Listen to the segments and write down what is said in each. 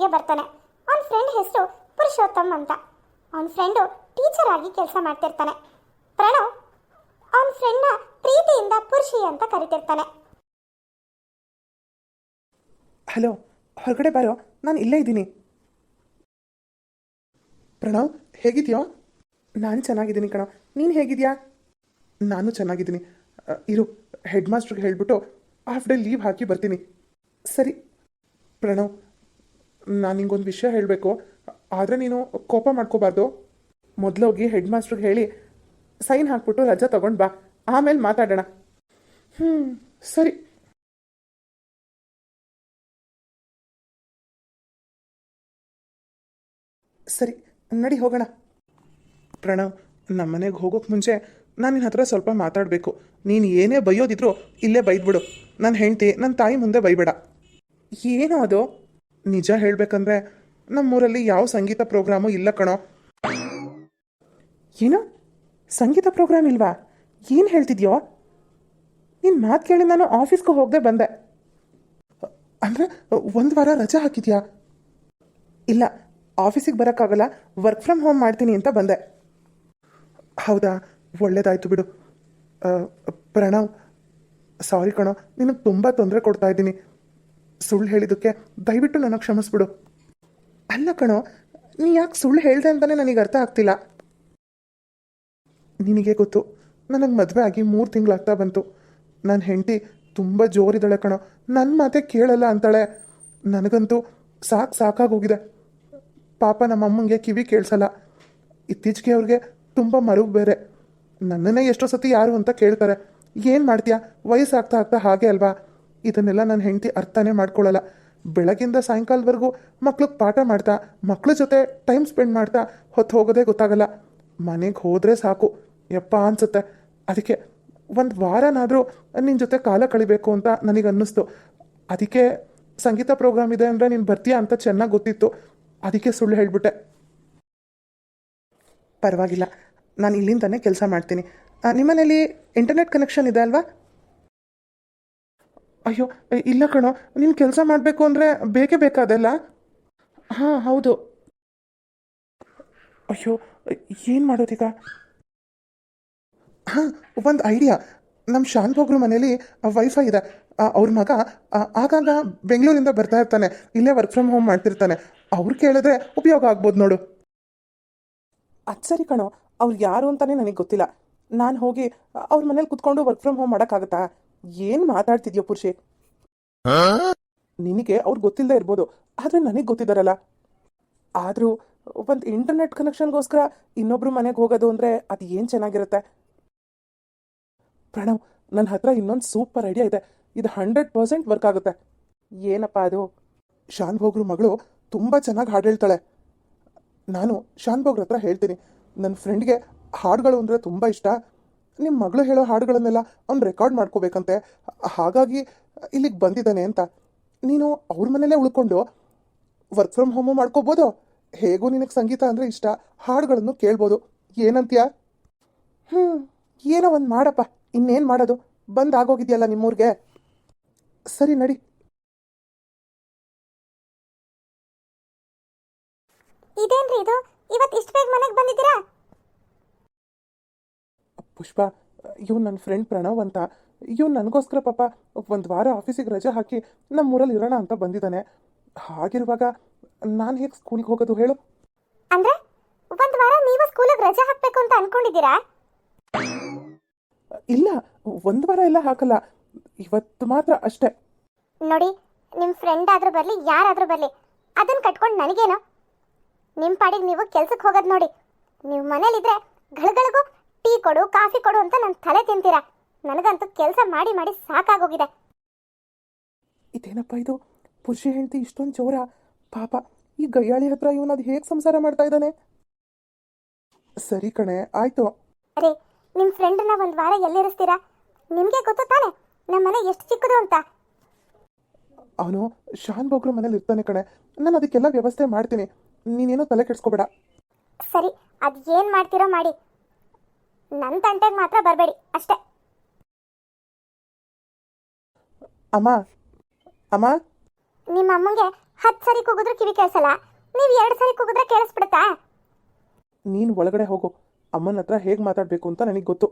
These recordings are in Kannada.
ಬೆಳಗ್ಗೆ ಬರ್ತಾನೆ. ಅವನ ಫ್ರೆಂಡ್ ಹೆಸರು ಪುರುಷೋತ್ತಮ್ ಅಂತ. ಅವನ ಫ್ರೆಂಡು ಟೀಚರ್ ಆಗಿ ಕೆಲಸ ಮಾಡ್ತಿರ್ತಾನೆ. ಪ್ರಣವ್ ಅವನ ಫ್ರೆಂಡ್ನ ಪ್ರೀತಿಯಿಂದ ಪುರುಷಿ ಅಂತ ಕರಿತಿರ್ತಾನೆ. ಹಲೋ ಹೊರಗಡೆ ಬಾರೋ, ನಾನು ಇಲ್ಲೇ ಇದ್ದೀನಿ. ಪ್ರಣವ್, ಹೇಗಿದ್ಯೋ? ನಾನು ಚೆನ್ನಾಗಿದ್ದೀನಿ ಕಣ. ನೀನು ಹೇಗಿದ್ಯಾ? ನಾನು ಚೆನ್ನಾಗಿದ್ದೀನಿ. ಇರು ಹೆಡ್ ಮಾಸ್ಟ್ರಿಗೆ ಹೇಳಿಬಿಟ್ಟು ಹಾಫ್ ಡೇ ಲೀವ್ ಹಾಕಿ ಬರ್ತೀನಿ. ಸರಿ. ಪ್ರಣವ್ ನಾನು ನಿಂಗೊಂದು ವಿಷಯ ಹೇಳಬೇಕು. ಆದರೆ ನೀನು ಕೋಪ ಮಾಡ್ಕೋಬಾರ್ದು. ಹೋಗಿ ಹೆಡ್ ಮಾಸ್ಟ್ರಿಗೆ ಹೇಳಿ, ಸೈನ್ ಹಾಕ್ಬಿಟ್ಟು ರಜಾ ತಗೊಂಡು ಬಾ. ಆಮೇಲೆ ಮಾತಾಡೋಣ. ಹ್ಞೂ ಸರಿ. ಸರಿ, ನಡಿ ಹೋಗೋಣ. ಪ್ರಣವ್ ನಮ್ಮನೆಗೆ ಹೋಗೋಕೆ ಮುಂಚೆ ನಾನು ನಿನ್ನ ಹತ್ರ ಸ್ವಲ್ಪ ಮಾತಾಡಬೇಕು. ನೀನು ಏನೇ ಬೈಯೋದಿದ್ರು ಇಲ್ಲೇ ಬೈದ್ಬಿಡು. ನನ್ನ ಹೆಂಡತಿ ನನ್ನ ತಾಯಿ ಮುಂದೆ ಬೈಬೇಡ. ಏನೋ ಅದು? ನಿಜ ಹೇಳಬೇಕಂದ್ರೆ ನಮ್ಮೂರಲ್ಲಿ ಯಾವ ಸಂಗೀತ ಪ್ರೋಗ್ರಾಮು ಇಲ್ಲ ಕಣೋ. ಏನು? ಸಂಗೀತ ಪ್ರೋಗ್ರಾಮ್ ಇಲ್ವಾ? ಏನು ಹೇಳ್ತಿದ್ಯೋ? ನಿನ್ನ ಮಾತು ಕೇಳಿ ನಾನು ಆಫೀಸ್ಗೆ ಹೋಗದೆ ಬಂದೆ. ಅಂದರೆ ಒಂದು ವಾರ ರಜೆ ಹಾಕಿದ್ಯಾ? ಇಲ್ಲ, ಆಫೀಸಿಗೆ ಬರೋಕ್ಕಾಗಲ್ಲ, ವರ್ಕ್ ಫ್ರಮ್ ಹೋಮ್ ಮಾಡ್ತೀನಿ ಅಂತ ಬಂದೆ. ಹೌದಾ? ಒಳ್ಳೇದಾಯ್ತು ಬಿಡು. ಪ್ರಣವ್, ಸಾರಿ ಕಣೋ, ನಿನಗೆ ತುಂಬ ತೊಂದರೆ ಕೊಡ್ತಾ ಇದ್ದೀನಿ. ಸುಳ್ಳು ಹೇಳಿದ್ದಕ್ಕೆ ದಯವಿಟ್ಟು ನನಗೆ ಕ್ಷಮಿಸ್ಬಿಡು. ಅಲ್ಲ ಕಣೋ, ನೀ ಯಾಕೆ ಸುಳ್ಳು ಹೇಳ್ದೆ ಅಂತಲೇ ನನಗೆ ಅರ್ಥ ಆಗ್ತಿಲ್ಲ. ನಿನಗೆ ಗೊತ್ತು, ನನಗೆ ಮದುವೆ ಆಗಿ ಮೂರು ತಿಂಗಳಾಗ್ತಾ ಬಂತು. ನನ್ನ ಹೆಂಡತಿ ತುಂಬ ಜೋರಿದ್ದಾಳೆ ಕಣೋ ನನ್ನ ಮಾತೆ ಕೇಳಲ್ಲ ಅಂತಾಳೆ. ನನಗಂತೂ ಸಾಕು ಸಾಕಾಗೋಗಿದೆ. ಪಾಪ ನಮ್ಮ ಅಮ್ಮಂಗೆ ಕಿವಿ ಕೇಳಿಸಲ್ಲ. ಇತ್ತೀಚೆಗೆ ಅವ್ರಿಗೆ ತುಂಬ ಮರುವು ಬೇರೆ. ನನ್ನನ್ನೇ ಎಷ್ಟೋ ಸತಿ ಯಾರು ಅಂತ ಕೇಳ್ತಾರೆ. ಏನು ಮಾಡ್ತೀಯಾ? ವಯಸ್ಸಾಗ್ತಾ ಆಗ್ತಾ ಹಾಗೆ ಅಲ್ವಾ? ಇದನ್ನೆಲ್ಲ ನನ್ನ ಹೆಂಡತಿ ಅರ್ಥನೇ ಮಾಡ್ಕೊಳ್ಳಲ್ಲ ಬೆಳಗಿಂದ ಸಾಯಂಕಾಲದವರೆಗೂ ಮಕ್ಳಿಗೆ ಪಾಠ ಮಾಡ್ತಾ, ಮಕ್ಳ ಜೊತೆ ಟೈಮ್ ಸ್ಪೆಂಡ್ ಮಾಡ್ತಾ ಹೊತ್ತು ಹೋಗೋದೇ ಗೊತ್ತಾಗಲ್ಲ. ಮನೆಗೆ ಹೋದರೆ ಸಾಕು. ಯಪ್ಪ ಅನ್ಸುತ್ತೆ. ಅದಕ್ಕೆ ಒಂದು ವಾರನಾದರೂ ನಿನ್ನ ಜೊತೆ ಕಾಲ ಕಳಿಬೇಕು ಅಂತ ನನಗೆ ಅನ್ನಿಸ್ತು. ಅದಕ್ಕೆ ಸಂಗೀತ ಪ್ರೋಗ್ರಾಮ್ ಇದೆ ಅಂದರೆ ನೀನು ಬರ್ತೀಯಾ ಅಂತ ಚೆನ್ನಾಗಿ ಗೊತ್ತಿತ್ತು. ಅದಕ್ಕೆ ಸುಳ್ಳು ಹೇಳಿಬಿಟ್ಟೆ. ಪರವಾಗಿಲ್ಲ. ನಾನು ಇಲ್ಲಿಂದನೇ ಕೆಲಸ ಮಾಡ್ತೀನಿ. ನಿಮ್ಮನೇಲಿ ಇಂಟರ್ನೆಟ್ ಕನೆಕ್ಷನ್ ಇದೆ ಅಲ್ವಾ? ಅಯ್ಯೋ ಇಲ್ಲ ಕಣೋ, ನೀನು ಕೆಲಸ ಮಾಡಬೇಕು ಅಂದರೆ ಬೇಕೇ ಬೇಕಾದಲ್ಲ? ಹಾಂ, ಹೌದು. ಅಯ್ಯೋ ಏನು ಮಾಡೋದೀಗ? ಹಾಂ, ಒಂದು ಐಡಿಯಾ. ನಮ್ಮ ಶಾಂತ್ ಹೋಗ್ರ ಮನೇಲಿ ವೈಫೈ ಇದೆ. ಅವ್ರ ಮಗ ಆಗಾಗ ಬೆಂಗಳೂರಿಂದ ಬರ್ತಾ ಇರ್ತಾನೆ. ಇಲ್ಲೇ ವರ್ಕ್ ಫ್ರಮ್ ಹೋಮ್ ಮಾಡ್ತಿರ್ತಾನೆ. ಅವ್ರು ಕೇಳಿದ್ರೆ ಉಪಯೋಗ ಆಗ್ಬೋದು ನೋಡು. ಅದು ಸರಿ ಕಣೋ, ಅವ್ರು ಯಾರು ಅಂತಾನೆ ನನಗೆ ಗೊತ್ತಿಲ್ಲ. ನಾನು ಹೋಗಿ ಅವ್ರ ಮನೇಲಿ ಕುತ್ಕೊಂಡು ವರ್ಕ್ ಫ್ರಮ್ ಹೋಮ್ ಮಾಡೋಕ್ಕಾಗತ್ತಾ? ಏನು ಮಾತಾಡ್ತಿದ್ಯೋ ಪುರುಷಿ? ನಿನಗೆ ಅವ್ರು ಗೊತ್ತಿಲ್ಲದೆ ಇರ್ಬೋದು ಆದರೆ ನನಗೆ ಗೊತ್ತಿದ್ದಾರಲ್ಲ ಆದರೂ ಒಂದು ಇಂಟರ್ನೆಟ್ ಕನೆಕ್ಷನ್ಗೋಸ್ಕರ ಇನ್ನೊಬ್ರು ಮನೆಗೆ ಹೋಗೋದು ಅಂದರೆ ಅದು ಏನು ಚೆನ್ನಾಗಿರುತ್ತೆ? ಪ್ರಣವ್ ನನ್ನ ಹತ್ರ ಇನ್ನೊಂದು ಸೂಪರ್ ಐಡಿಯಾ ಇದೆ. ಇದು ಹಂಡ್ರೆಡ್ ಪರ್ಸೆಂಟ್ ವರ್ಕ್ ಆಗುತ್ತೆ. ಏನಪ್ಪ ಅದು? ಶಾನ್ ಭೋಗ್ರು ಮಗಳು ತುಂಬ ಚೆನ್ನಾಗಿ ಹಾಡು ಹೇಳ್ತಾಳೆ ನಾನು ಶಾನ್ ಭೋಗ್ರ ಹತ್ರ ಹೇಳ್ತೀನಿ. ನನ್ನ ಫ್ರೆಂಡ್ಗೆ ಹಾಡುಗಳು ಅಂದರೆ ತುಂಬ ಇಷ್ಟ. ನಿಮ್ಮ ಮಗಳು ಹೇಳೋ ಹಾಡುಗಳನ್ನೆಲ್ಲ ಅವ್ನು ರೆಕಾರ್ಡ್ ಮಾಡ್ಕೋಬೇಕಂತೆ. ಹಾಗಾಗಿ ಇಲ್ಲಿಗೆ ಬಂದಿದ್ದಾನೆ ಅಂತ. ನೀನು ಅವ್ರ ಮನೇಲೇ ಉಳ್ಕೊಂಡು ವರ್ಕ್ ಫ್ರಮ್ ಹೋಮು ಮಾಡ್ಕೋಬೋದು. ಹೇಗೂ ನಿನಗೆ ಸಂಗೀತ ಅಂದರೆ ಇಷ್ಟ? ಹಾಡುಗಳನ್ನು ಕೇಳ್ಬೋದು. ಏನಂತೀಯ? ಹ್ಞೂ ಏನೋ ಒಂದು ಮಾಡಪ್ಪ. ಇನ್ನೇನು ಮಾಡೋದು? ಬಂದಾಗೋಗಿದೆಯಲ್ಲ ನಿಮ್ಮೂರಿಗೆ? ಸರಿ, ನಡಿ. ಇದೇನ್ರಿ ಇದು? ಇವತ್ತು ಇಷ್ಟು ಬೇಗ ಮನೆಗೆ ಬಂದಿದ್ದೀರಾ? ಪುಷ್ಪ ಇವ್ನು ನನ್ನ ಫ್ರೆಂಡ್ ಪ್ರಣವ್ ಅಂತ. ಇವ್ನು ನನಗೋಸ್ಕರ ಪಾಪ ಒಂದು ವಾರ ಆಫೀಸಿಗೆ ರಜೆ ಹಾಕಿ ನಮ್ಮೂರಲ್ಲಿ ಇರೋಣ ಅಂತ ಬಂದಿದ್ದಾನೆ ಹಾಗಿರುವಾಗ ನಾನು ಹೇಗೆ ಸ್ಕೂಲ್ಗೆ ಹೋಗೋದು ಹೇಳು? ಅಂದ್ರೆ ಒಂದು ವಾರ ನೀವು ಸ್ಕೂಲಿಗೆ ರಜೆ ಹಾಕಬೇಕು ಅಂತ ಅನ್ಕೊಂಡಿದ್ದೀರಾ? ಇಲ್ಲ ಒಂದು ವಾರ ಎಲ್ಲ ಹಾಕಲ್ಲ. ಇವತ್ತು ಮಾತ್ರ ಅಷ್ಟೇ. ನೋಡಿ ನಿಮ್ಮ ಫ್ರೆಂಡ್ ಆದ್ರೂ ಬರಲಿ ಯಾರಾದ್ರೂ ಬರಲಿ ಅದನ್ನ ಕಟ್ಕೊಂಡು ನನಗೇನು? ನಿಮ್ಮ ಪಾಡಿಗೆ ನೀವು ಕೆಲ್ಸಕ್ಕೆ ಹೋಗೋದು ನೋಡಿ. ನೀವು ಮನೇಲಿದ್ರೆ ಗಳಗಳಿಗೂ ಟೀ ಕೊಡು ಕಾಫಿ ಕೊಡು ಅಂತ ನನ್ನ ತಲೆ ತಿಂತೀರಾ. ನನಗಂತೂ ಕೆಲಸ ಮಾಡಿ ಮಾಡಿ ಸಾಕಾಗೋಗಿದೆ. ಇದೇನಪ್ಪ ಇದು? ಪುರುಷ ಹೆಂಡತಿ ಇಷ್ಟೊಂದು ಜೋರ. ಪಾಪ ಈ ಗಯ್ಯಾಳಿ ಹತ್ರ ಇವನು ಅದು ಹೇಗೆ ಸಂಸಾರ ಮಾಡ್ತಾ ಇದ್ದಾನೆ? ಸರಿ ಕಣೆ ಆಯ್ತು. ಅರೆ ನಿಮ್ಮ ಫ್ರೆಂಡನ್ನ ಒಂದು ವಾರ ಎಲ್ಲಿರಿಸ್ತೀರಾ? ನಿಮಗೆ ಗೊತ್ತು ತಾನೆ ನಮ್ಮ ಮನೆ ಎಷ್ಟು ಚಿಕ್ಕದು ಅಂತ. ಅವನು ಶಾನ್ ಬೋಗ್ರ ಮನೇಲಿ ಇರ್ತಾನೆ ಕಣೆ. ನಾನು ಅದಕ್ಕೆಲ್ಲ ವ್ಯವಸ್ಥೆ ಮಾಡ್ತೀನಿ. ನೀನೇನೋ ತಲೆ ಕೆಡ್ಸ್ಕೊಬೇಡ. ಸರಿ ಅದು ಏನು ಮಾಡ್ತೀರೋ ಮಾಡಿ. ನನ್ನ ತಂಟೆಗೆ ಮಾತ್ರ ಬರಬೇಡಿ ಅಷ್ಟೇ. ಅಮ್ಮ ಅಮ್ಮ. ನಿಮ್ಮ ಅಮ್ಮಂಗೆ ಹತ್ತು ಸರಿ ಕೂಗಿದ್ರು ಕಿವಿ ಕೇಳಿಸಲ್ಲ ನೀವು ಎರಡು ಸರಿ ಕೂಗಿದ್ರೆ ಕೇಳಿಸ್ಬಿಡುತ್ತಾ? ನೀನು ಒಳಗಡೆ ಹೋಗು ಅಮ್ಮನ ಹತ್ರ ಹೇಗೆ ಮಾತಾಡಬೇಕು ಅಂತ ನನಗೆ ಗೊತ್ತು.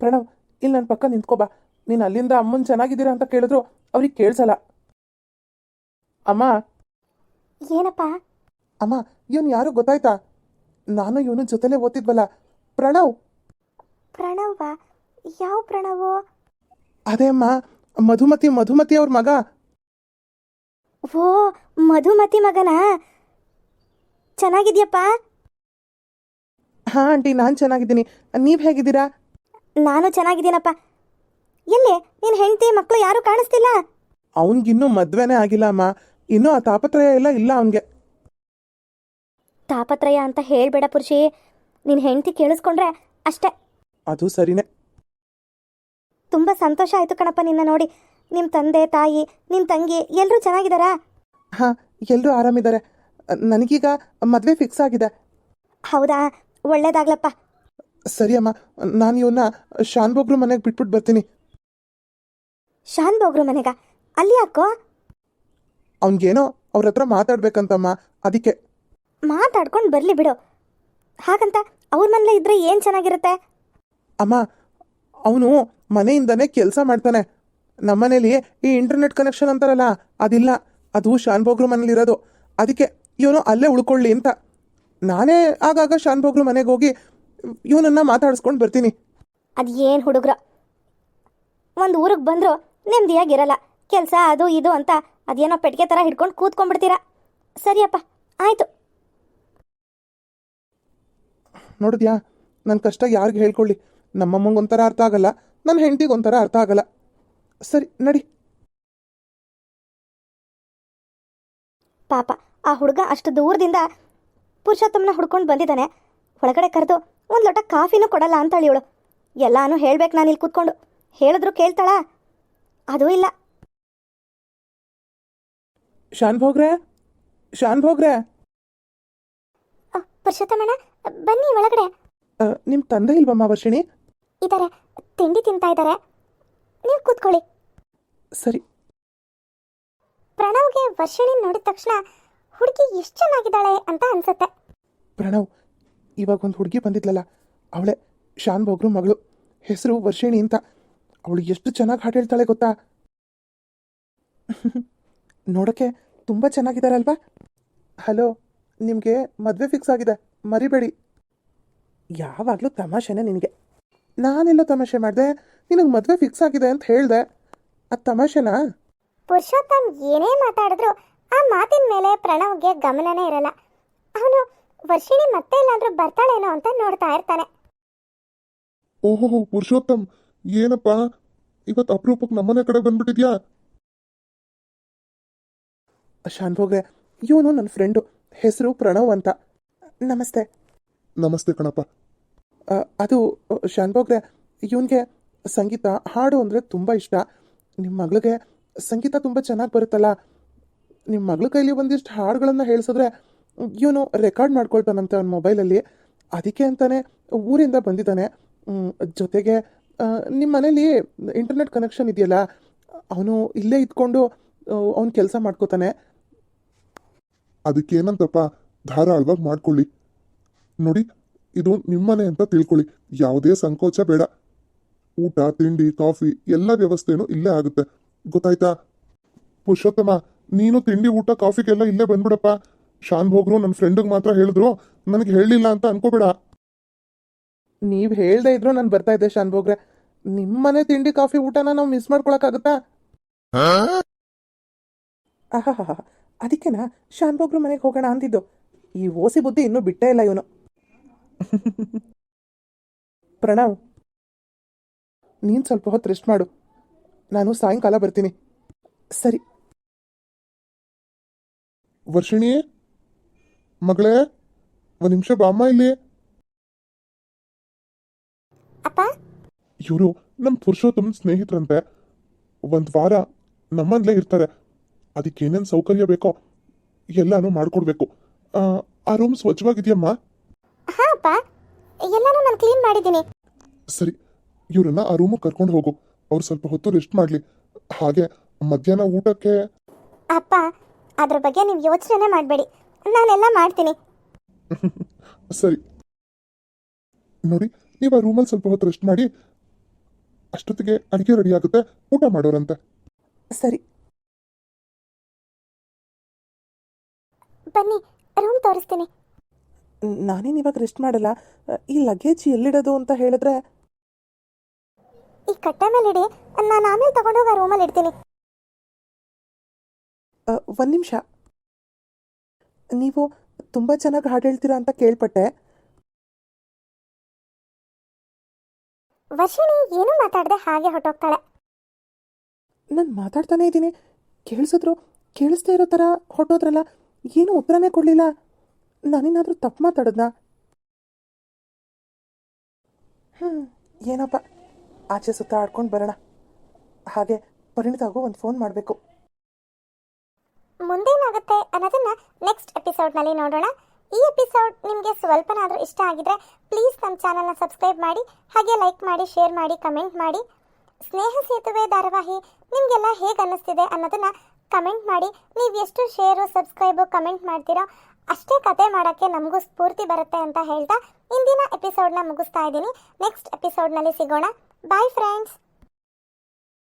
ಪ್ರಣವ್ ಇಲ್ಲಿ ನನ್ನ ಪಕ್ಕ ನಿಂತ್ಕೋಬಾ ನೀನು ಅಲ್ಲಿಂದ ಅಮ್ಮನ ಚೆನ್ನಾಗಿದ್ದೀರಾ ಅಂತ ಕೇಳಿದ್ರು ಅವ್ರಿಗೆ ಕೇಳಿಸಲ್ಲ. ಅಮ್ಮ. ಏನಪ್ಪ? ಅಮ್ಮ ಇವನು ಯಾರು ಗೊತ್ತಾಯ್ತಾ? ನಾನು ಇವನ ಜೊತೆಲೇ ಓದ್ತಿದ್ವಲ್ಲ. ಪ್ರಣವ್. ಪ್ರಣವ ಯಾವ ಪ್ರಣವ್? ಅದೇ ಅಮ್ಮ ಮಧುಮತಿ ಮಧುಮತಿ ಅವ್ರ ಮಗ. ಓ ಮಧುಮತಿ ಮಗನ? ಚೆನ್ನಾಗಿದ್ಯಪ್ಪ? ಹಾ ಆಂಟಿ ನಾನು ಚೆನ್ನಾಗಿದ್ದೀನಿ. ನೀವು ಹೇಗಿದ್ದೀರಾ? ನಾನು ಚೆನ್ನಾಗಿದ್ದೀನಪ್ಪ. ಎಲ್ಲಿ? ನಿನ್ನ ಹೆಂಡತಿ ಮಕ್ಕಳು ಯಾರೂ ಕಾಣಿಸ್ತಿಲ್ಲ? ಅವನಿಗಿನ್ನೂ ಮದುವೆನೇ ಆಗಿಲ್ಲ ಅಮ್ಮ. ಇನ್ನೂ ಆ ತಾಪತ್ರಯ ಎಲ್ಲ ಇಲ್ಲ ಅವನಿಗೆ. ತಾಪತ್ರಯ ಅಂತ ಹೇಳ್ಬೇಡ ಪುರುಷಿ. ನಿನ್ನ ಹೆಂಡತಿ ಕೇಳಿಸ್ಕೊಂಡ್ರೆ ಅಷ್ಟೇ. ಅದು ಸರಿನೇ. ತುಂಬ ಸಂತೋಷ ಆಯಿತು ಕಣಪ್ಪ ನಿನ್ನ ನೋಡಿ. ನಿಮ್ಮ ತಂದೆ ತಾಯಿ ನಿಮ್ಮ ತಂಗಿ ಎಲ್ಲರೂ ಚೆನ್ನಾಗಿದ್ದಾರಾ? ಹಾಂ ಎಲ್ಲರೂ ಆರಾಮಿದ್ದಾರೆ. ನನಗೀಗ ಮದುವೆ ಫಿಕ್ಸ್ ಆಗಿದೆ. ಹೌದಾ? ಒಳ್ಳೇದಾಗ್ಲಪ್ಪ. ಸರಿ ಅಮ್ಮ ನಾನು ಇವನ್ನ ಶಾನ್ಭೋಗ್ರು ಮನೆಗೆ ಬಿಟ್ಬಿಟ್ಟು ಬರ್ತೀನಿ. ಶಾನ್ ಬೋಗ್ರು ಮನೆಗ? ಅಲ್ಲಿ ಯಾಕೋ? ಅವ್ನಿಗೇನೋ ಅವ್ರ ಹತ್ರ ಮಾತಾಡ್ಬೇಕಂತಮ್ಮ ಅದಕ್ಕೆ. ಮಾತಾಡ್ಕೊಂಡು ಬರಲಿ ಬಿಡು. ಹಾಗಂತ ಅವ್ರ ಮನೇಲೆ ಇದ್ರೆ ಏನು ಚೆನ್ನಾಗಿರುತ್ತೆ? ಅಮ್ಮ ಅವನು ಮನೆಯಿಂದನೇ ಕೆಲಸ ಮಾಡ್ತಾನೆ. ನಮ್ಮನೇಲಿ ಈ ಇಂಟರ್ನೆಟ್ ಕನೆಕ್ಷನ್ ಅಂತಾರಲ್ಲ ಅದಿಲ್ಲ. ಅದು ಶಾನ್ಭೋಗ್ರ ಮನೇಲಿ ಇರೋದು. ಅದಕ್ಕೆ ಇವನು ಅಲ್ಲೇ ಉಳ್ಕೊಳ್ಳಿ ಅಂತ. ನಾನೇ ಆಗಾಗ ಶಾನ್ಭೋಗ್ರ ಮನೆಗೆ ಹೋಗಿ ಇವನನ್ನ ಮಾತಾಡಿಸ್ಕೊಂಡು ಬರ್ತೀನಿ. ಅದು ಏನು ಹುಡುಗ್ರು? ಒಂದು ಊರಿಗೆ ಬಂದರೂ ನೆಮ್ಮದಿಯಾಗಿರಲ್ಲ ಕೆಲಸ ಅದು ಇದು ಅಂತ ಅದೇನೋ ಪೆಟ್ಟಿಗೆ ಥರ ಹಿಡ್ಕೊಂಡು ಕೂತ್ಕೊಂಡ್ಬಿಡ್ತೀರಾ? ಸರಿಯಪ್ಪ ಆಯಿತು. ನೋಡಿದ್ಯಾ? ನನ್ನ ಕಷ್ಟ ಯಾರಿಗೆ ಹೇಳ್ಕೊಳ್ಳಿ? ನಮ್ಮಮ್ಮಂಗೆ ಒಂಥರ ಅರ್ಥ ಆಗಲ್ಲ ನನ್ನ ಹೆಂಡತಿಗೆ ಒಂಥರ ಅರ್ಥ ಆಗಲ್ಲ. ಸರಿ ನಡಿ. ಪಾಪ ಆ ಹುಡುಗ ಅಷ್ಟು ದೂರದಿಂದ ಪುರುಷೋತ್ತಮನ ಹುಡ್ಕೊಂಡು ಬಂದಿದ್ದಾನೆ. ಒಳಗಡೆ ಕರೆದು ಒಂದು ಲೋಟ ಕಾಫಿನೂ ಕೊಡಲ್ಲ ಅಂತಾಳೆ ಇವಳು. ಎಲ್ಲಾನು ಹೇಳ್ಬೇಕು ನಾನು ಇಲ್ಲಿ ಕೂತ್ಕೊಂಡು. ಹೇಳಿದ್ರು ಕೇಳ್ತಾಳ? ಅದೂ ಇಲ್ಲ. ಶಾನ್ಭೋಗ್ರೆ ಶಾನ್ಭೋಗ್ರೆ ಪುರುಷೋತ್ತಮಣ್ಣ ಬನ್ನಿ ಒಳಗಡೆ. ನಿಮ್ಮ ತಂದೆ ಇಲ್ವಮ್ಮ ವರ್ಷಿಣಿ ಇದಾರೆ ತಿಂಡಿ ತಿಂತಾ ಇದ್ದಾರೆ ನೀವು ಕೂತ್ಕೊಳ್ಳಿ. ಸರಿ. ಪ್ರಣವ್ಗೆ ವರ್ಷಿಣಿ ನೋಡಿದ ತಕ್ಷಣ ಹುಡುಗಿ ಎಷ್ಟು ಚೆನ್ನಾಗಿದ್ದಾಳೆ ಅಂತ ಅನ್ಸುತ್ತೆ. ಪ್ರಣವ್ ಇವಾಗ ಒಂದು ಹುಡುಗಿ ಬಂದಿದ್ಲಲ್ಲ ಅವಳೆ ಶಾನ್ ಬೋಗ್ರು ಮಗಳು ಹೆಸರು ವರ್ಷಿಣಿ ಅಂತ. ಅವಳು ಎಷ್ಟು ಚೆನ್ನಾಗಿ ಹಾಡು ಹೇಳ್ತಾಳೆ ಗೊತ್ತಾ? ನೋಡೋಕ್ಕೆ ತುಂಬ ಚೆನ್ನಾಗಿದ್ದಾರಲ್ವಾ? ಹಲೋ ನಿಮಗೆ ಮದುವೆ ಫಿಕ್ಸ್ ಆಗಿದೆ. ಮರಿಬೇಡಿ. ಯಾವಾಗಲೂ ತಮಾಷೆನೇ ನಿನಗೆ. ನಾನೆಲ್ಲ ತಮಾಷೆ ಮಾಡಿದೆ ನಿನಗೆ ಮದುವೆ ಫಿಕ್ಸ್ ಆಗಿದೆ ಅಂತ ಹೇಳಿದೆ. ಅದು ತಮಾಷೆನಾ? ಪುರುಷೋತ್ತಮ್ ಏನೇ ಮಾತಾಡಿದ್ರು ಆ ಮಾತಿನ ಮೇಲೆ ಪ್ರಣವ್ಗೆ ಗಮನನೇ ಇರಲ್ಲ. ಅವನು ವರ್ಷಿಣಿ ಮತ್ತೆ ಎಲ್ಲಾದ್ರೂ ಬರ್ತಾಳೇನೋ ಅಂತ ನೋಡ್ತಾ ಇರ್ತಾನೆ. ಓಹೋ ಪುರುಷೋತ್ತಮ್ ಏನಪ್ಪ? ಇವತ್ತು ಅಪರೂಪಕ್ಕೆ ನಮ್ಮನೆ ಕಡೆ ಬಂದ್ಬಿಟ್ಟಿದ್ಯಾ? ಶಾನ್ ಭೋಗ್ರೆ ಇವನು ನನ್ನ ಫ್ರೆಂಡು ಹೆಸರು ಪ್ರಣವ್ ಅಂತ. ನಮಸ್ತೆ. ನಮಸ್ತೆ ಕಣಪ್ಪ. ಅದು ಶಾನ್ಭೋಗ್ರೆ ಇವನಿಗೆ ಸಂಗೀತ ಹಾಡು ಅಂದರೆ ತುಂಬ ಇಷ್ಟ. ನಿಮ್ಮ ಮಗಳಿಗೆ ಸಂಗೀತ ತುಂಬ ಚೆನ್ನಾಗಿ ಬರುತ್ತಲ್ಲ? ನಿಮ್ಮ ಮಗಳ ಕೈಲಿ ಒಂದಿಷ್ಟು ಹಾಡುಗಳನ್ನು ಹೇಳಿಸಿದ್ರೆ ಇವನು ರೆಕಾರ್ಡ್ ಮಾಡ್ಕೊಳ್ತಾನಂತೆ ಅವನ ಮೊಬೈಲಲ್ಲಿ. ಅದಕ್ಕೆ ಅಂತಾನೆ ಊರಿಂದ ಬಂದಿದ್ದಾನೆ. ಜೊತೆಗೆ ನಿಮ್ಮ ಮನೇಲಿ ಇಂಟರ್ನೆಟ್ ಕನೆಕ್ಷನ್ ಇದೆಯಲ್ಲ? ಅವನು ಇಲ್ಲೇ ಇದ್ಕೊಂಡು ಅವನು ಕೆಲಸ ಮಾಡ್ಕೋತಾನೆ. ಅದಕ್ಕೇನಂತಪ್ಪ? ಧಾರಾಳವಾಗಿ ಮಾಡ್ಕೊಳ್ಳಿ. ನೋಡಿ ಇದು ನಿಮ್ಮನೆ ಅಂತ ತಿಳ್ಕೊಳ್ಳಿ. ಯಾವುದೇ ಸಂಕೋಚ ಬೇಡ. ಊಟ ತಿಂಡಿ ಕಾಫಿ ಎಲ್ಲ ವ್ಯವಸ್ಥೆನೂ ಇಲ್ಲೇ ಆಗುತ್ತೆ. ಗೊತ್ತಾಯ್ತಾ? ಪುರುಷೋತ್ತಮ ನೀನು ತಿಂಡಿ ಊಟ ಕಾಫಿಗೆಲ್ಲ ಇಲ್ಲೇ ಬಂದ್ಬಿಡಪ್ಪ. ಶಾನ್ ಭೋಗ್ರು ನನ್ನ ಫ್ರೆಂಡಿಗೆ ಮಾತ್ರ ಹೇಳಿದ್ರು ನನಗೆ ಹೇಳಿಲ್ಲ ಅಂತ ಅನ್ಕೋಬೇಡ. ನೀವು ಹೇಳ್ದೆ ಇದ್ರು ನಾನು ಬರ್ತಾ ಇದ್ದೆ ಶಾನ್ಭೋಗ್ರೆ ನಿಮ್ಮನೆ ತಿಂಡಿ ಕಾಫಿ ಊಟನ ನಾವು ಮಿಸ್ ಮಾಡ್ಕೊಳಕ್ಕಾಗತ್ತಾ? ಆಹಾಹಾ ಅದಕ್ಕೆನಾ? ಶಾನ್ಭೋಗ್ರು ಮನೆಗೆ ಹೋಗೋಣ ಅಂದಿದ್ದು. ಈ ಓಸಿ ಬುದ್ಧಿ ಇನ್ನೂ ಬಿಟ್ಟೇ ಇಲ್ಲ ಇವನು. ಪ್ರಣವ್ ನೀನು ಸ್ವಲ್ಪ ಹೊತ್ತು ರೆಸ್ಟ್ ಮಾಡು. ನಾನು ಸಾಯಂಕಾಲ ಬರ್ತೀನಿ. ಸರಿ. ವರ್ಷಿಣಿ ಮಗಳೇ ಒಂದು ನಿಮಿಷ ಬಾಮ್ಮ ಇಲ್ಲಿ. ಅಪ್ಪ? ಇವರು ನಮ್ಮ ಪುರುಷೋತ್ತಮ ಸ್ನೇಹಿತರಂತೆ. ಒಂದ್ ವಾರ ನಮ್ಮಲ್ಲೇ ಇರ್ತಾರೆ. ಅದಕ್ಕೆ ಏನೇನು ಸೌಕರ್ಯ ಬೇಕೋ ಎಲ್ಲಾನು ಮಾಡ್ಕೊಡ್ಬೇಕು. ಆ, ಆ ರೂಮ್ ಸ್ವಚ್ಛವಾಗಿದೆಯಮ್ಮ? ಹಾ ಅಪ್ಪ. ಎಲ್ಲಾನು ನಾನು ಕ್ಲೀನ್ ಮಾಡಿದ್ದೀನಿ. ಸರಿ ಇವ್ರನ್ನ ಆ ರೂಮಿಗೆ ಕರ್ಕೊಂಡು ಹೋಗು. ಅವ್ರು ಸ್ವಲ್ಪ ಹೊತ್ತು ರೆಸ್ಟ್ ಮಾಡಲಿ. ಹಾಗೆ ಮಧ್ಯಾಹ್ನ ಊಟಕ್ಕೆ ಅಪ್ಪ ಅದ್ರ ಬಗ್ಗೆ ನೀವು ಯೋಚನೆ ಮಾಡಬೇಡಿ. ನಾನೆಲ್ಲ ಮಾಡ್ತೀನಿ. ಸರಿ. ನೋಡಿ ನೀವು ಆ ರೂಮಲ್ಲಿ ಸ್ವಲ್ಪ ಹೊತ್ತು ರೆಸ್ಟ್ ಮಾಡಿ. ಅಷ್ಟೊತ್ತಿಗೆ ಅಡುಗೆ ರೆಡಿ ಆಗುತ್ತೆ. ಊಟ ಮಾಡೋರಂತೆ. ಸರಿ. ಬನ್ನಿ ರೂಮ್ ತೋರಿಸ್ತೀನಿ. ನಾನೇನು ಇವಾಗ ರೆಸ್ಟ್ ಮಾಡಲ್ಲ. ಈ ಲಗೇಜ್ ಎಲ್ಲಿಡೋದು ಅಂತ ಹೇಳಿದ್ರೆ? ಈ ಕಟ್ಟೆ ಮೇಲೆ ಇಡಿ. ನಾನು ಆಮೇಲೆ ತಗೊಂಡೋಗಿ ಆ ರೂಮಲ್ಲಿ ಇಡ್ತೀನಿ. ಒಂದು ನಿಮಿಷ. ನೀವು ತುಂಬ ಚೆನ್ನಾಗಿ ಹಾಡು ಹೇಳ್ತೀರಾ ಅಂತ ಕೇಳ್ಪಟ್ಟೆ. ವರ್ಷಿಣಿ ಏನು ಮಾತಾಡದೆ ಹಾಗೆ ಹೊಟ್ಟೋಗ್ತಾಳೆ ನಾನು ಮಾತಾಡ್ತಾನೆ ಇದ್ದೀನಿ. ಕೇಳಿಸಿದ್ರು ಕೇಳಿಸ್ತಾ ಇರೋ ಥರ ಹೊಟ್ಟೋದ್ರಲ್ಲ ಏನೂ ಉತ್ತರನೇ ಕೊಡಲಿಲ್ಲ. ನಾನೇನಾದರೂ ತಪ್ಪು ಮಾತಾಡೋದ್ನಾ? ಹ್ಞೂ ಏನಪ್ಪ? ಆಚೆ ಸುತ್ತ ಆಡ್ಕೊಂಡು ಬರೋಣ. ಹಾಗೆ ಪರಿಣಿತಾಗೂ ಒಂದು ಫೋನ್ ಮಾಡಬೇಕು. ಮುಂದೇನಾಗುತ್ತೆ ಅನ್ನೋದನ್ನ ನೆಕ್ಸ್ಟ್ ಎಪಿಸೋಡ್ನಲ್ಲಿ ನೋಡೋಣ. ಈ ಎಪಿಸೋಡ್ ನಿಮಗೆ ಸ್ವಲ್ಪನಾದರೂ ಇಷ್ಟ ಆಗಿದ್ರೆ ಪ್ಲೀಸ್ ನಮ್ಮ ಚಾನಲ್ನ ಸಬ್ಸ್ಕ್ರೈಬ್ ಮಾಡಿ, ಹಾಗೆ ಲೈಕ್ ಮಾಡಿ ಶೇರ್ ಮಾಡಿ ಕಮೆಂಟ್ ಮಾಡಿ. ಸ್ನೇಹ ಸೇತುವೆ ಧಾರಾವಾಹಿ ನಿಮಗೆಲ್ಲ ಹೇಗೆ ಅನ್ನಿಸ್ತಿದೆ ಅನ್ನೋದನ್ನ ಕಮೆಂಟ್ ಮಾಡಿ. ನೀವು ಎಷ್ಟು ಶೇರು, ಸಬ್ಸ್ಕ್ರೈಬು, ಕಮೆಂಟ್ ಮಾಡ್ತೀರೋ ಅಷ್ಟೇ ಕತೆ ಮಾಡೋಕ್ಕೆ ನಮಗೂ ಸ್ಫೂರ್ತಿ ಬರುತ್ತೆ ಅಂತ ಹೇಳ್ತಾ ಇಂದಿನ ಎಪಿಸೋಡ್ನ ಮುಗಿಸ್ತಾ ಇದ್ದೀನಿ. ನೆಕ್ಸ್ಟ್ ಎಪಿಸೋಡ್ನಲ್ಲಿ ಸಿಗೋಣ. Bye friends